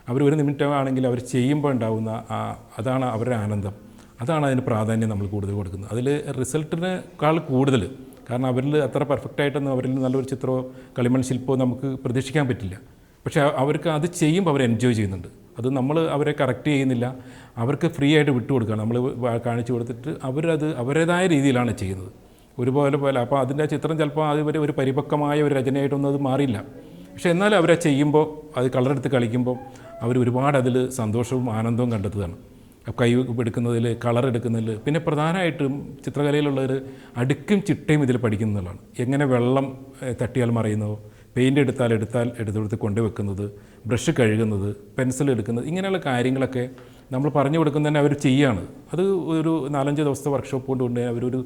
അവർ ഒരു നിമിഷമാണെങ്കിൽ അവർ ചെയ്യുമ്പോൾ ഉണ്ടാകുന്ന ആ അതാണ് അവരുടെ ആനന്ദം. അതാണ് അതിന് പ്രാധാന്യം നമ്മൾ കൂടുതൽ കൊടുക്കുന്നത്. അതിൽ റിസൾട്ടിനേക്കാൾ കൂടുതൽ കാരണം അവരിൽ അത്ര പെർഫെക്റ്റ് ആയിട്ടൊന്നും അവരിൽ നല്ലൊരു ചിത്രമോ കളിമൺ ശില്പമോ നമുക്ക് പ്രതീക്ഷിക്കാൻ പറ്റില്ല. പക്ഷേ അവർക്ക് അത് ചെയ്യുമ്പോൾ അവർ എൻജോയ് ചെയ്യുന്നുണ്ട്. അത് നമ്മൾ അവരെ കറക്റ്റ് ചെയ്യുന്നില്ല. അവർക്ക് ഫ്രീ ആയിട്ട് വിട്ടു കൊടുക്കുകയാണ്. നമ്മൾ കാണിച്ചു കൊടുത്തിട്ട് അവരത് അവരുടേതായ രീതിയിലാണ് ചെയ്യുന്നത്. ഒരുപോലെ പോലെ അപ്പോൾ അതിന്റെ ചിത്രം ചിലപ്പോൾ അതുവരെ ഒരു പരിപക്വമായ ഒരു രചനയായിട്ടൊന്നും അത് മാറിയില്ല. പക്ഷേ എന്നാലും അവരെ ചെയ്യുമ്പോൾ അത് കളറെടുത്ത് കളിക്കുമ്പോൾ അവർ ഒരുപാട് അതിൽ സന്തോഷവും ആനന്ദവും കണ്ടെത്തുകയാണ്. കൈ എടുക്കുന്നതിൽ കളർ എടുക്കുന്നതിൽ പിന്നെ പ്രധാനമായിട്ടും ചിത്രകലയിലുള്ളൊരു അടുക്കും ചിട്ടയും ഇതിൽ പഠിക്കുന്നതാണ്. എങ്ങനെ വെള്ളം തട്ടിയാൽ മറയുന്നതോ പെയിന്റ് എടുത്താൽ എടുത്താൽ എടുത്തെടുത്ത് കൊണ്ടുവെക്കുന്നത് ബ്രഷ് കഴുകുന്നത് പെൻസിൽ എടുക്കുന്നത് ഇങ്ങനെയുള്ള കാര്യങ്ങളൊക്കെ നമ്മൾ പറഞ്ഞു കൊടുക്കുന്നതന്നെ അവർ ചെയ്യുകയാണ് അത് ഒരു നാലഞ്ച് ദിവസത്തെ വർക്ക്ഷോപ്പ് കൊണ്ട് കൊണ്ട് അവരൊരു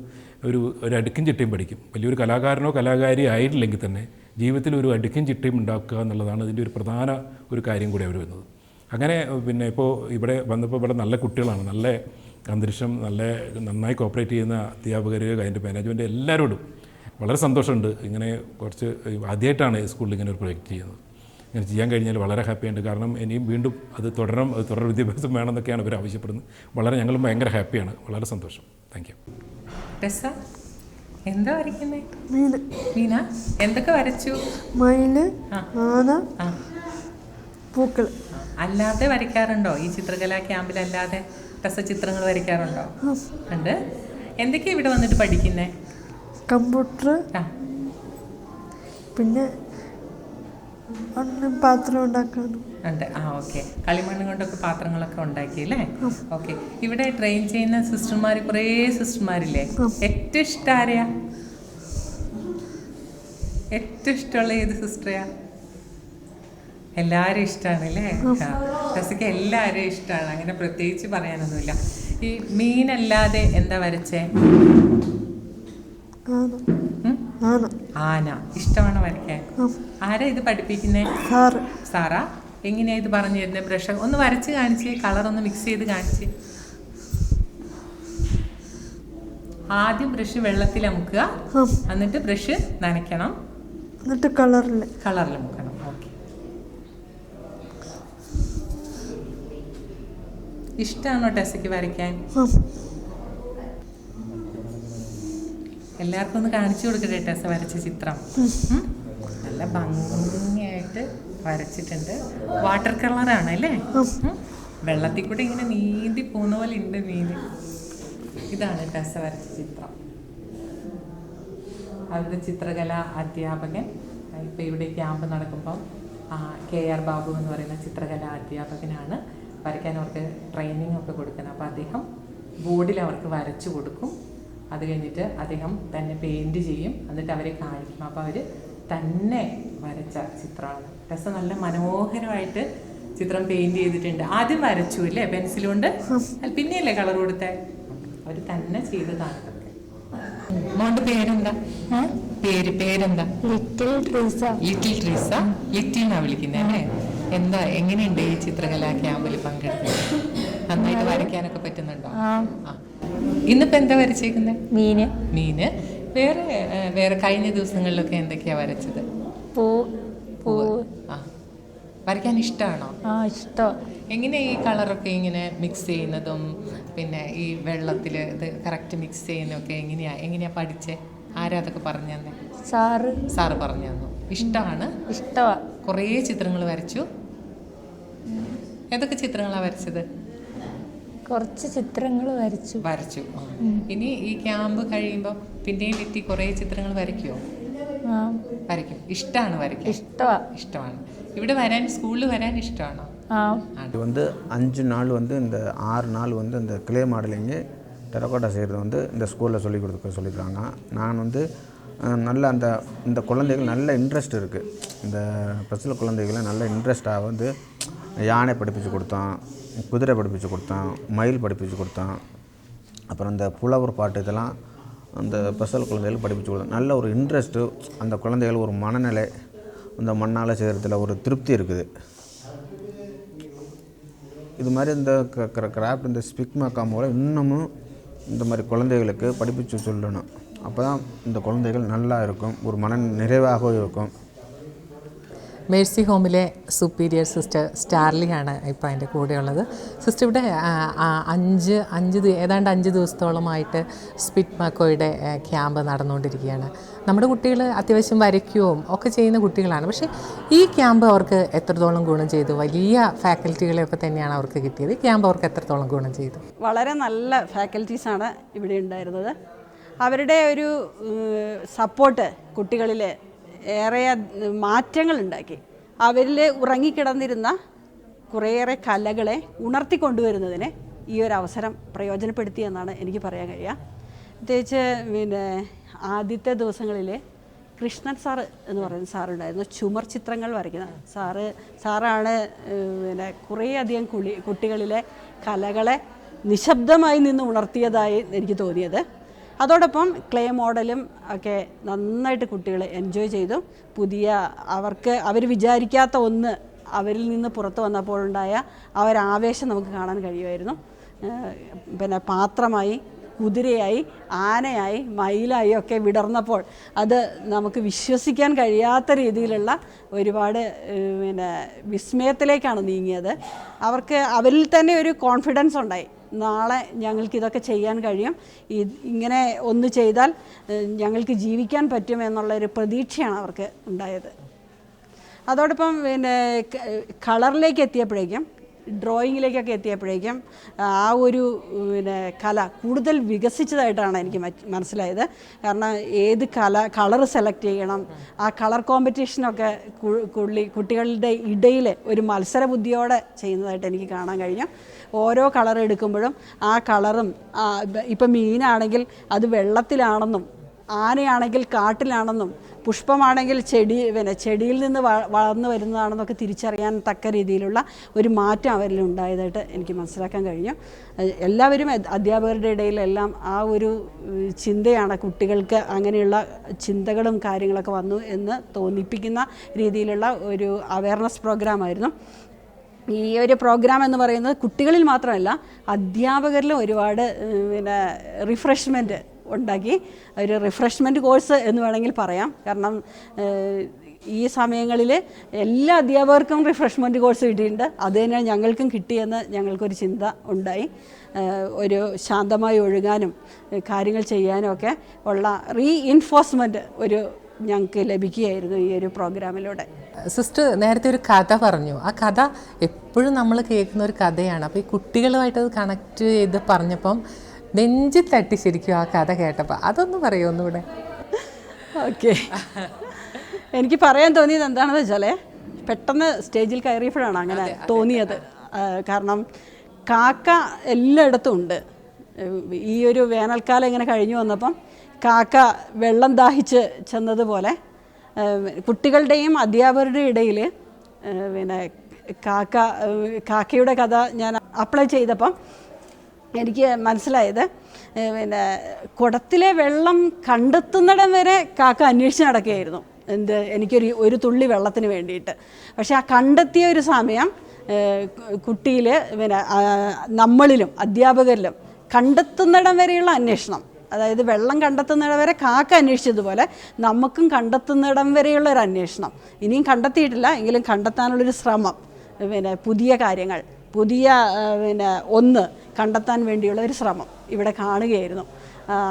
ഒരു ഒരു അടുക്കും ചിട്ടയും പഠിക്കും. വലിയൊരു കലാകാരനോ കലാകാരി ആയിട്ടില്ലെങ്കിൽ തന്നെ ജീവിതത്തിൽ ഒരു അടുക്കും ചിട്ടയും ഉണ്ടാക്കുക എന്നുള്ളതാണ് ഇതിന്റെ ഒരു പ്രധാന ഒരു കാര്യം കൂടി അവർ വരുന്നത്. അങ്ങനെ പിന്നെ ഇപ്പോൾ ഇവിടെ വന്നപ്പോൾ ഇവിടെ നല്ല കുട്ടികളാണ്. നല്ല അന്തരീക്ഷം നല്ല നന്നായി കോപ്പറേറ്റ് ചെയ്യുന്ന അധ്യാപകർ അതിന്റെ മാനേജ്മെന്റ് എല്ലാവരോടും വളരെ സന്തോഷമുണ്ട്. ഇങ്ങനെ കുറച്ച് ആദ്യമായിട്ടാണ് സ്കൂളിൽ ഇങ്ങനെ ഒരു പ്രൊജക്റ്റ് ചെയ്യുന്നത്. ഇങ്ങനെ ചെയ്യാൻ കഴിഞ്ഞാൽ വളരെ ഹാപ്പിയുണ്ട് കാരണം ഇനിയും വീണ്ടും അത് തുടരണം അത് തുടർ വിദ്യാഭ്യാസം വേണമെന്നൊക്കെയാണ് ഇവർ ആവശ്യപ്പെടുന്നത്. വളരെ ഞങ്ങളും ഭയങ്കര ഹാപ്പിയാണ് വളരെ സന്തോഷം. താങ്ക് യു എന്താ വരയ്ക്കുന്നേ? മീന് മീന എന്തൊക്കെ വരച്ചു? മയിൽ ആന പൂക്കൾ. അല്ലാതെ വരയ്ക്കാറുണ്ടോ? ഈ ചിത്രകലാ ക്യാമ്പിലല്ലാതെ അല്ലാതെ രസ ചിത്രങ്ങൾ വരയ്ക്കാറുണ്ടോ ഉണ്ട്. എന്തൊക്കെയാ ഇവിടെ വന്നിട്ട് പഠിക്കുന്നേ? കമ്പ്യൂട്ടർ. പിന്നെ പാത്രം ഉണ്ടാക്കാനും. ഉണ്ട്. ആ ഓക്കെ. കളിമണ്ണ് കൊണ്ടൊക്കെ പാത്രങ്ങളൊക്കെ ഉണ്ടാക്കി അല്ലേ? ഓക്കെ. ഇവിടെ ട്രെയിൻ ചെയ്യുന്ന സിസ്റ്റർമാർ കുറേ സിസ്റ്റർമാരില്ലേ? ഏറ്റവും ഇഷ്ടം ആരെയാ? ഏറ്റവും ഇഷ്ടമുള്ള ഏത് സിസ്റ്ററെയാ? എല്ലാവരും ഇഷ്ടമാണ് അല്ലേ? രസിക്ക് എല്ലാവരും ഇഷ്ടമാണ് അങ്ങനെ പ്രത്യേകിച്ച് പറയാനൊന്നുമില്ല. ഈ മീനല്ലാതെ എന്താ വരച്ചേ? ആന. ഇഷ്ടമാണ് വരയ്ക്കാൻ? ആരാ ഇത് പഠിപ്പിക്കുന്നേ? സാറ്. സാറാ? എങ്ങനെയാ ഇത് പറഞ്ഞു തരുന്നത് ബ്രഷ് ഒന്ന് വരച്ച് കാണിച്ച് കളർ ഒന്ന് മിക്സ് ചെയ്ത് കാണിച്ച്. ആദ്യം ബ്രഷ് വെള്ളത്തിൽ അമുക്കുക. എന്നിട്ട് ബ്രഷ് നനയ്ക്കണം. എന്നിട്ട് കളറിൽ കളറിൽ മുക്കണം ഓക്കെ ഇഷ്ടമാണോ ടെസ്സയ്ക്ക് വരയ്ക്കാൻ? എല്ലാവർക്കും ഒന്ന് കാണിച്ചു കൊടുക്കട്ടെ ടെസ്സ വരച്ച ചിത്രം? നല്ല ഭംഗിയായിട്ട് വരച്ചിട്ടുണ്ട്. വാട്ടർ കളറാണ് അല്ലേ? വെള്ളത്തിൽ കൂടെ ഇങ്ങനെ നീന്തി പോകുന്ന പോലെ ഉണ്ട് മീന്. ഇതാണ് ടെസ്സ വരച്ച ചിത്രം. അവിടുത്തെ ചിത്രകലാ അധ്യാപകൻ. ഇപ്പം ഇവിടെ ക്യാമ്പ് നടക്കുമ്പം കെ ആർ ബാബു എന്ന് പറയുന്ന ചിത്രകല അധ്യാപകനാണ്. വരയ്ക്കാൻ അവർക്ക് ട്രെയിനിങ് ഒക്കെ കൊടുക്കുന്നത്. അപ്പോൾ അദ്ദേഹം ബോർഡിൽ അവർക്ക് വരച്ചു കൊടുക്കും. അത് കഴിഞ്ഞിട്ട് അദ്ദേഹം തന്നെ പെയിന്റ് ചെയ്യും. എന്നിട്ട് അവരെ കാണിക്കും. അപ്പോൾ അവർ തന്നെ വരച്ച ചിത്രമാണ്. രസം നല്ല മനോഹരമായിട്ട് ചിത്രം പെയിന്റ് ചെയ്തിട്ടുണ്ട്. ആദ്യം വരച്ചു അല്ലേ പെൻസിൽ കൊണ്ട്? പിന്നെയല്ലേ കളർ കൊടുത്തെ? അവർ തന്നെ ചെയ്തതാണ് മോണ്ട് പേരെന്താ? പേര് പേരെന്താ? Little Treesa little Treesa little എന്നാ വിളിക്കുന്നത് അല്ലേ? എന്താ എങ്ങനെയുണ്ട് ഈ ചിത്രകലാ ക്യാമ്പിൽ പങ്കെടുക്കുന്നത് നന്നായിട്ട് വരയ്ക്കാനൊക്കെ പറ്റുന്നുണ്ടോ? ആ. ഇന്നിപ്പോ എന്താ വരച്ചേക്കുന്നത് മീന്. മീന്. വേറെ വേറെ കഴിഞ്ഞ ദിവസങ്ങളിലൊക്കെ എന്തൊക്കെയാ വരച്ചത്? പൂ. പൂ. ആ. വരയ്ക്കാൻ ഇഷ്ടമാണോ ആ ഇഷ്ടം. എങ്ങനെ ഈ കളറൊക്കെ ഇങ്ങനെ മിക്സ് ചെയ്യുന്നതും പിന്നെ ഈ വെള്ളത്തിൽ ഇത് കറക്റ്റ് മിക്സ് ചെയ്യുന്നതൊക്കെ എങ്ങനെയാ എങ്ങനെയാ പഠിച്ചേ? ആരാ അതൊക്കെ പറഞ്ഞു തന്നെ? സാറ്. സാറ് പറഞ്ഞു തന്നു. ഇഷ്ടമാണ് ഇഷ്ടമാ കുറേ ചിത്രങ്ങൾ വരച്ചു. ഏതൊക്കെ ചിത്രങ്ങളാണ് വരച്ചത്? കുറച്ച് ചിത്രങ്ങൾ വരച്ചു വരച്ചു ആ. ഇനി ഈ ക്യാമ്പ് കഴിയുമ്പോൾ പിന്നെയും എത്തി കുറേ ചിത്രങ്ങൾ വരയ്ക്കുമോ ആ വരയ്ക്കും ഇഷ്ടമാണ് വരയ്ക്കാൻ ഇഷ്ടമാ ഇഷ്ടമാണ് ഇവിടെ വരാൻ സ്കൂളിൽ വരാൻ ഇഷ്ടമാണോ ആ இது வந்து அஞ்சு நாள் வந்து இந்த ஆறு நாள் வந்து இந்த கிளே மாடலிங்கு டெரக்கோட்டா செய்கிறது வந்து இந்த ஸ்கூலில் சொல்லி கொடுக்க சொல்லியிருக்காங்க நான் வந்து அஹ், நல்ல அந்த இந்த குழந்தைகள் நல்ல இன்ட்ரெஸ்ட் இருக்குது இந்த பஸ்ஸில் குழந்தைகளை நல்ல இன்ட்ரெஸ்ட்டாக வந்து யானை படிப்பிச்சு கொடுத்தோம் குதிரை படிப்பிச்சு கொடுத்தான் மயில் படிப்பிச்சு கொடுத்தான். அப்புறம் இந்த புலவர் பாட்டு இதெல்லாம் அந்த ஸ்பெஷல் குழந்தைகள் படிப்பிச்சு கொடுத்தேன் நல்ல ஒரு இன்ட்ரெஸ்ட்டு அந்த குழந்தைகள் ஒரு மனநிலை அந்த மண்ணால் செய்கிறதுல ஒரு திருப்தி இருக்குது. இது மாதிரி இந்த கிராஃப்ட் இந்த ஸ்பிக்மா மூலம் இன்னமும் இந்த மாதிரி குழந்தைகளுக்கு படிப்பிச்சு சொல்லணும். அப்போ தான் இந்த குழந்தைகள் நல்லா இருக்கும் ஒரு மன நிறைவாகவும் இருக்கும். മേഴ്സി ഹോമിലെ സുപ്പീരിയർ സിസ്റ്റർ സ്റ്റാർലിയാണ് ഇപ്പോൾ അതിന്റെ കൂടെയുള്ളത്. സിസ്റ്റർ ഇവിടെ അഞ്ച് അഞ്ച് ഏതാണ്ട് അഞ്ച് ദിവസത്തോളമായിട്ട് സ്പിറ്റ് മക്കോയുടെ ക്യാമ്പ് നടന്നുകൊണ്ടിരിക്കുകയാണ്. നമ്മുടെ കുട്ടികൾ അത്യാവശ്യം വരയ്ക്കുകയും ഒക്കെ ചെയ്യുന്ന കുട്ടികളാണ്. പക്ഷേ ഈ ക്യാമ്പ് അവർക്ക് എത്രത്തോളം ഗുണം ചെയ്തു? വലിയ ഫാക്കൽറ്റികളെയൊക്കെ തന്നെയാണ് അവർക്ക് കിട്ടിയത്. ഈ ക്യാമ്പ് അവർക്ക് എത്രത്തോളം ഗുണം ചെയ്തു? വളരെ നല്ല ഫാക്കൽറ്റീസാണ് ഇവിടെ ഉണ്ടായിരുന്നത്. അവരുടെ ഒരു സപ്പോർട്ട് കുട്ടികളിൽ ഏറെ മാറ്റങ്ങൾ ഉണ്ടാക്കി. അവരിൽ ഉറങ്ങിക്കിടന്നിരുന്ന കുറേയേറെ കലകളെ ഉണർത്തിക്കൊണ്ടുവരുന്നതിന് ഈ ഒരു അവസരം പ്രയോജനപ്പെടുത്തി എന്നാണ് എനിക്ക് പറയാൻ കഴിയുക. പ്രത്യേകിച്ച് പിന്നെ ആദ്യത്തെ ദിവസങ്ങളിൽ കൃഷ്ണൻ സാർ എന്ന് പറയുന്ന സാറുണ്ടായിരുന്നു. ചുമർ ചിത്രങ്ങൾ വരയ്ക്കുന്ന സാറ് സാറാണ് പിന്നെ കുറേയധികം കുളി കുട്ടികളിലെ കലകളെ നിശബ്ദമായി നിന്ന് ഉണർത്തിയതായി എനിക്ക് തോന്നിയത്. അതോടൊപ്പം ക്ലേ മോഡലും ഒക്കെ നന്നായിട്ട് കുട്ടികൾ എൻജോയ് ചെയ്തു. പുതിയ അവർക്ക് അവർ വിചാരിക്കാത്ത ഒന്ന് അവരിൽ നിന്ന് പുറത്തു വന്നപ്പോഴുണ്ടായ ആ ഒരു ആവേശം നമുക്ക് കാണാൻ കഴിയുമായിരുന്നു. പിന്നെ പാത്രമായി കുതിരയായി ആനയായി മയിലായി ഒക്കെ വിടർന്നപ്പോൾ അത് നമുക്ക് വിശ്വസിക്കാൻ കഴിയാത്ത രീതിയിലുള്ള ഒരുപാട് പിന്നെ വിസ്മയത്തിലേക്കാണ് നീങ്ങിയത്. അവർക്ക് അവരിൽ തന്നെ ഒരു കോൺഫിഡൻസ് ഉണ്ടായി. നാളെ ഞങ്ങൾക്ക് ഇതൊക്കെ ചെയ്യാൻ കഴിയും. ഇങ്ങനെ ഒന്ന് ചെയ്താൽ ഞങ്ങൾക്ക് ജീവിക്കാൻ പറ്റും എന്നുള്ളൊരു പ്രതീക്ഷയാണ് അവർക്ക് ഉണ്ടായത്. അതോടൊപ്പം പിന്നെ കളറിലേക്ക് എത്തിയപ്പോഴേക്കും ഡ്രോയിങ്ങിലേക്കൊക്കെ എത്തിയപ്പോഴേക്കും ആ ഒരു പിന്നെ കല കൂടുതൽ വികസിച്ചതായിട്ടാണ് എനിക്ക് മനസ്സിലായത്. കാരണം ഏത് കല കളർ സെലക്ട് ചെയ്യണം ആ കളർ കോമ്പറ്റീഷനൊക്കെ കുള്ളി കുട്ടികളുടെ ഇടയിൽ ഒരു മത്സര ബുദ്ധിയോടെ ചെയ്യുന്നതായിട്ട് എനിക്ക് കാണാൻ കഴിഞ്ഞു. ഓരോ കളർ എടുക്കുമ്പോഴും ആ കളറും ഇപ്പം മീനാണെങ്കിൽ അത് വെള്ളത്തിലാണെന്നും ആനയാണെങ്കിൽ കാട്ടിലാണെന്നും പുഷ്പമാണെങ്കിൽ ചെടി പിന്നെ ചെടിയിൽ നിന്ന് വളർന്നു വരുന്നതാണെന്നൊക്കെ തിരിച്ചറിയാൻ തക്ക രീതിയിലുള്ള ഒരു മാറ്റം അവരിൽ ഉണ്ടായതായിട്ട് എനിക്ക് മനസ്സിലാക്കാൻ കഴിഞ്ഞു. എല്ലാവരും അധ്യാപകരുടെ ഇടയിലെല്ലാം ആ ഒരു ചിന്തയാണ് കുട്ടികൾക്ക് അങ്ങനെയുള്ള ചിന്തകളും കാര്യങ്ങളൊക്കെ വന്നു എന്ന് തോന്നിപ്പിക്കുന്ന രീതിയിലുള്ള ഒരു അവയർനെസ് പ്രോഗ്രാമായിരുന്നു ഈ ഒരു പ്രോഗ്രാം എന്ന് പറയുന്നത് കുട്ടികളിൽ മാത്രമല്ല അധ്യാപകരിലും ഒരുപാട് പിന്നെ റിഫ്രഷ്മെന്റ് ഉണ്ടാക്കി. ഒരു റിഫ്രഷ്മെന്റ് കോഴ്സ് എന്ന് വേണമെങ്കിൽ പറയാം. കാരണം ഈ സമയങ്ങളിൽ എല്ലാ അധ്യാപകർക്കും റിഫ്രഷ്മെന്റ് കോഴ്സ് കിട്ടിയിട്ടുണ്ട്. അത് തന്നെ ഞങ്ങൾക്കും കിട്ടിയെന്ന് ഞങ്ങൾക്കൊരു ചിന്ത ഉണ്ടായി. ഒരു ശാന്തമായി ഒഴുകാനും കാര്യങ്ങൾ ചെയ്യാനും ഒക്കെ ഉള്ള റീ ഇൻഫോഴ്സ്മെന്റ് ഒരു ഞങ്ങൾക്ക് ലഭിക്കുകയായിരുന്നു ഈ ഒരു പ്രോഗ്രാമിലൂടെ. സിസ്റ്റർ നേരത്തെ ഒരു കഥ പറഞ്ഞു. ആ കഥ എപ്പോഴും നമ്മൾ കേൾക്കുന്ന ഒരു കഥയാണ്. അപ്പോൾ ഈ കുട്ടികളുമായിട്ട് അത് കണക്ട് ചെയ്ത് പറഞ്ഞപ്പം നെഞ്ചിൽ തട്ടി ശരിക്കും ആ കഥ കേട്ടപ്പോൾ അതൊന്ന് ഒന്നുകൂടെ? ഓക്കെ. എനിക്ക് പറയാൻ തോന്നിയത് എന്താണെന്ന് വെച്ചാൽ പെട്ടെന്ന് സ്റ്റേജിൽ കയറിയപ്പോഴാണ് അങ്ങനെ തോന്നിയത്. കാരണം കാക്ക എല്ലായിടത്തും ഉണ്ട്. ഈ ഒരു വേനൽക്കാലം ഇങ്ങനെ കഴിഞ്ഞു വന്നപ്പം കാക്ക വെള്ളം ദാഹിച്ച് ചെന്നതുപോലെ കുട്ടികളുടെയും അധ്യാപകരുടെയും ഇടയിൽ പിന്നെ കാക്ക കാക്കയുടെ കഥ ഞാൻ അപ്ലൈ ചെയ്തപ്പം എനിക്ക് മനസ്സിലായത് പിന്നെ കുടത്തിലെ വെള്ളം കണ്ടെത്തുന്നിടം വരെ കാക്ക അന്വേഷിച്ച് നടക്കുകയായിരുന്നു. എന്ത് എനിക്കൊരു ഒരു തുള്ളി വെള്ളത്തിന് വേണ്ടിയിട്ട്. പക്ഷേ ആ കണ്ടെത്തിയ ഒരു സമയം കുട്ടിയിൽ പിന്നെ നമ്മളിലും അധ്യാപകരിലും കണ്ടെത്തുന്നിടം വരെയുള്ള അന്വേഷണം. അതായത് വെള്ളം കണ്ടെത്തുന്നിടം വരെ കാക്ക അന്വേഷിച്ചതുപോലെ നമുക്കും കണ്ടെത്തുന്നിടം വരെയുള്ള ഒരു അന്വേഷണം. ഇനിയും കണ്ടെത്തിയിട്ടില്ല എങ്കിലും കണ്ടെത്താനുള്ളൊരു ശ്രമം പിന്നെ പുതിയ കാര്യങ്ങൾ പുതിയ പിന്നെ ഒന്ന് കണ്ടെത്താൻ വേണ്ടിയുള്ള ഒരു ശ്രമം ഇവിടെ കാണുകയായിരുന്നു.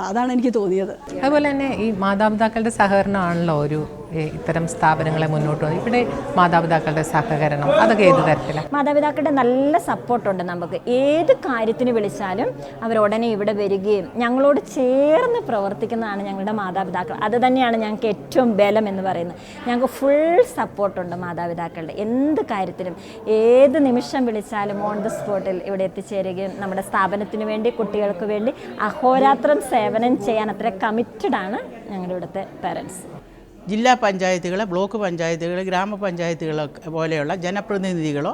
അതാണ് എനിക്ക് തോന്നിയത്. അതുപോലെ തന്നെ ഈ മാതാപിതാക്കളുടെ സഹകരണമാണല്ലോ ഒരു ഇത്തരം സ്ഥാപനങ്ങളെ മുന്നോട്ട് ഇവിടെ മാതാപിതാക്കളുടെ സഹകരണം അതൊക്കെ ഏത് തരത്തിലാണ് മാതാപിതാക്കളുടെ നല്ല സപ്പോർട്ടുണ്ട് നമുക്ക്. ഏത് കാര്യത്തിന് വിളിച്ചാലും അവർ ഉടനെ ഇവിടെ വരികയും ഞങ്ങളോട് ചേർന്ന് പ്രവർത്തിക്കുന്നതാണ് ഞങ്ങളുടെ മാതാപിതാക്കൾ. അത് തന്നെയാണ് ഞങ്ങൾക്ക് ഏറ്റവും ബലം എന്ന് പറയുന്നത്. ഞങ്ങൾക്ക് ഫുൾ സപ്പോർട്ടുണ്ട് മാതാപിതാക്കളുടെ. എന്ത് കാര്യത്തിനും ഏത് നിമിഷം വിളിച്ചാലും ഓൺ ദ സ്പോട്ടിൽ ഇവിടെ എത്തിച്ചേരുകയും നമ്മുടെ സ്ഥാപനത്തിന് വേണ്ടി കുട്ടികൾക്ക് വേണ്ടി അഹോരാത്രം സേവനം ചെയ്യാൻ അത്ര കമ്മിറ്റഡ് ആണ് ഞങ്ങളുടെ ഇവിടുത്തെ പാരൻസ് ജില്ലാ പഞ്ചായത്തുകൾ ബ്ലോക്ക് പഞ്ചായത്തുകൾ ഗ്രാമപഞ്ചായത്തുകളൊക്കെ പോലെയുള്ള ജനപ്രതിനിധികളോ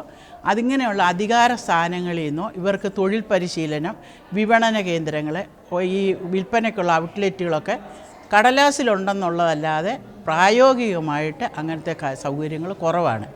അതിങ്ങനെയുള്ള അധികാര സ്ഥാനങ്ങളിൽ നിന്നോ ഇവർക്ക് തൊഴിൽ പരിശീലനം വിപണന കേന്ദ്രങ്ങൾ ഈ വിൽപ്പനയ്ക്കുള്ള ഔട്ട്ലെറ്റുകളൊക്കെ കടലാസിലുണ്ടെന്നുള്ളതല്ലാതെ പ്രായോഗികമായിട്ട് അങ്ങനത്തെ സൗകര്യങ്ങൾ കുറവാണ്.